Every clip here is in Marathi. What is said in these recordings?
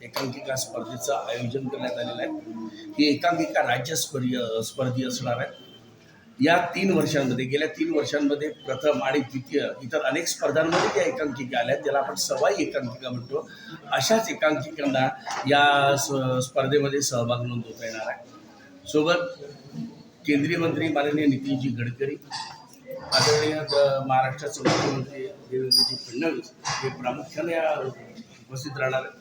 एकांकिका स्पर्धेचं आयोजन करण्यात आलेलं आहे. ही एकांकिका राज्यस्तरीय स्पर्धी असणार आहे या तीन वर्षांमध्ये गेल्या तीन वर्षांमध्ये प्रथम आणि द्वितीय इतर अनेक स्पर्धांमध्ये ज्या एकांकिका आल्या आहेत, ज्याला आपण सवाई एकांकिका म्हणतो. अशाच एकांकिकांना या स्पर्धेमध्ये सहभाग नोंदवता येणार आहे. सोबत केंद्रीय मंत्री माननीय नितीनजी गडकरी आदरणीय महाराष्ट्राचे मुख्यमंत्री देवेंद्रजी फडणवीस हे प्रामुख्याने उपस्थित राहणार आहेत.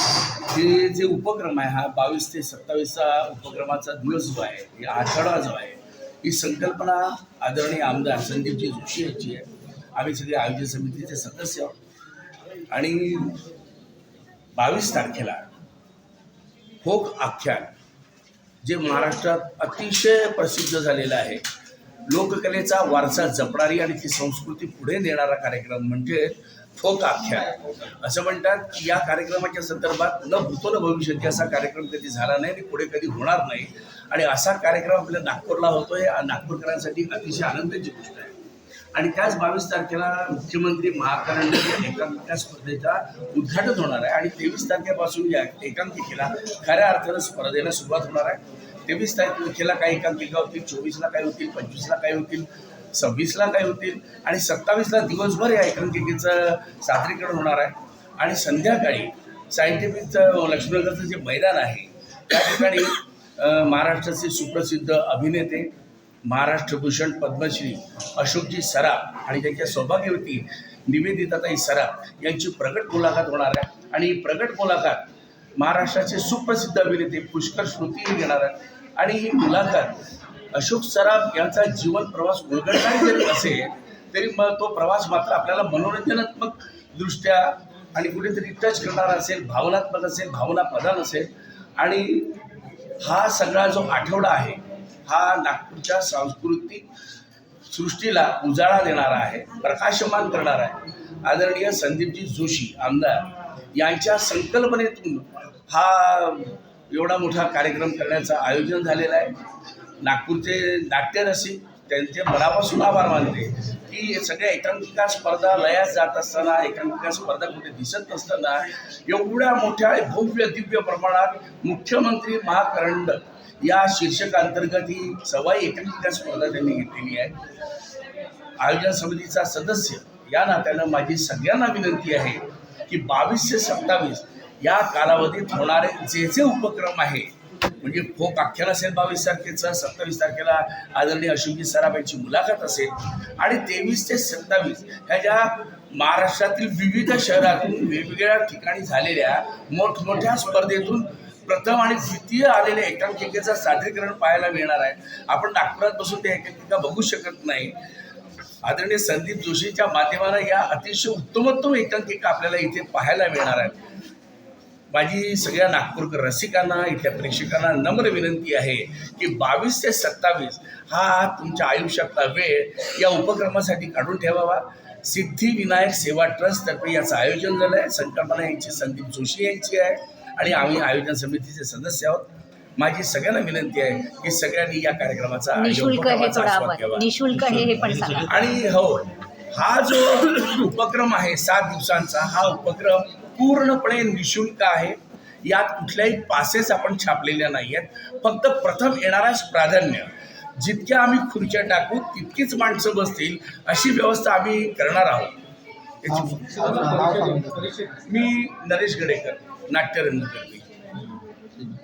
हे जे उपक्रम आहे हा बावीस ते सत्तावीसचा उपक्रमाचा दिवस जो आहे हे आठवडा जो आहे ही संकल्पना आदरणीय आमदार संदीपजी जोशी यांची आहे. आम्ही सगळे आयोजन समितीचे सदस्य आहोत. आणि बावीस तारखेला फोक आख्यान जे महाराष्ट्रात अतिशय प्रसिद्ध झालेलं आहे लोककलेचा वारसा जपणारी आणि ती संस्कृती पुढे नेणारा कार्यक्रम म्हणजे फोक आख्यान असं म्हणतात की या कार्यक्रमाच्या संदर्भात न भूतो न भविष्यती असा कार्यक्रम कधी झाला नाही आणि पुढे कधी होणार नाही. आणि असा कार्यक्रम आपल्या नागपूरला होतोय नागपूरकरांसाठी अतिशय आनंदाची गोष्ट आहे. आणि त्याच बावीस तारखेला मुख्यमंत्री महाकारांना एकांकिका स्पर्धेचा उद्घाटन होणार आहे. आणि तेवीस तारखेपासून या एकांकिकेला खऱ्या अर्थानं स्पर्धेला सुरुवात होणार आहे. तेवीस तारखेला काही एकांकिका होतील चोवीसला काही होतील पंचवीसला काही होतील सव्वीसला काय होतील? आणि सत्तावीसला दिवसभर या एकांकिकेचं सादरीकरण होणार आहे. आणि संध्याकाळी सायंटिफिकचं लक्ष्मीनगरचं जे मैदान आहे त्या ठिकाणी महाराष्ट्राचे सुप्रसिद्ध अभिनेते महाराष्ट्रभूषण पद्मश्री अशोकजी सराफ आणि त्यांच्या सौभाग्यवती निवेदिताताई सराफ यांची प्रगट मुलाखत होणार आहे. आणि ही प्रगट मुलाखत महाराष्ट्राचे सुप्रसिद्ध अभिनेते पुष्कर श्रुती घेणार आहेत. आणि ही मुलाखत अशोक सराफ यांचा जीवन प्रवास उलगडणारी जरी असेल तरी मग तो प्रवास मात्र आपल्याला मनोरंजनात्मक दृष्ट्या आणि कुठेतरी टच करणारा असेल भावनात्मक असेल भावना प्रधान असेल. आणि हा सगळा जो आठवडा आहे हा नागपूरच्या सांस्कृतिक सृष्टीला उजाळा देणारा आहे प्रकाशमान करणारा आहे. आदरणीय संदीपजी जोशी आमदार यांच्या संकल्पनेतून हा एवढा मोठा कार्यक्रम करण्याचं आयोजन झालेलं आहे. नागपूरचे नाट्यरसिक त्यांचे मनापासून आभार मानते की सगळ्या एकांकिका स्पर्धा लयात जात असताना एकांकिका स्पर्धा कुठे दिसत नसताना एवढ्या मोठ्या भव्य दिव्य प्रमाणात मुख्यमंत्री महाकरंड या शीर्षकांतर्गत ही सवाई एकांकिका स्पर्धा त्यांनी घेतलेली आहे. आयोजन समितीचा सदस्य या नात्यानं माझी सगळ्यांना विनंती आहे की बावीस ते सत्तावीस या कालावधीत होणारे जे जे उपक्रम आहे म्हणजे फोक आख्यान असेल बावीस तारखेचं सत्तावीस तारखेला आदरणीय अशोकजी सराफ यांची मुलाखत असेल आणि तेवीस ते सत्तावीस ह्या ज्या महाराष्ट्रातील विविध शहरातून वेगवेगळ्या ठिकाणी झालेल्या मोठमोठ्या स्पर्धेतून प्रथम आणि द्वितीय आलेल्या एकांकिकेचं सादरीकरण पाहायला मिळणार आहे. आपण नागपुरात बसून त्या एकांकिका बघू शकत नाही. आदरणीय संदीप जोशीच्या माध्यमानं या अतिशय उत्तमोत्तम एकांकिका आपल्याला इथे पाहायला मिळणार आहेत माझी सगळ्या नागपूरकर रसिकांना इथल्या प्रेक्षकांना नम्र विनंती आहे की बावीस ते सत्तावीस हा तुमच्या आयुष्यातला वेळ या उपक्रमासाठी काढून ठेवावा. सिद्धिविनायक सेवा ट्रस्टतर्फे याचं आयोजन झालं आहे. संकल्पना यांची संदीप जोशी यांची आहे आणि आम्ही आयोजन समितीचे सदस्य आहोत. माझी सगळ्यांना विनंती आहे की सगळ्यांनी या कार्यक्रमाचा निशुल्क हे आणि हो हा जो उपक्रम आहे सात दिवसांचा हा उपक्रम पूर्णपणे निशुल्क आहे. यात कुठल्याही पासेस आपण छापलेल्या नाही आहेत फक्त प्रथम येणाराच प्राधान्य जितक्या आम्ही खुर्च्या टाकू तितकीच माणसं बसतील अशी व्यवस्था आम्ही करणार आहोत. मी नरेश गडेकर नाट्यरंगकर्मी.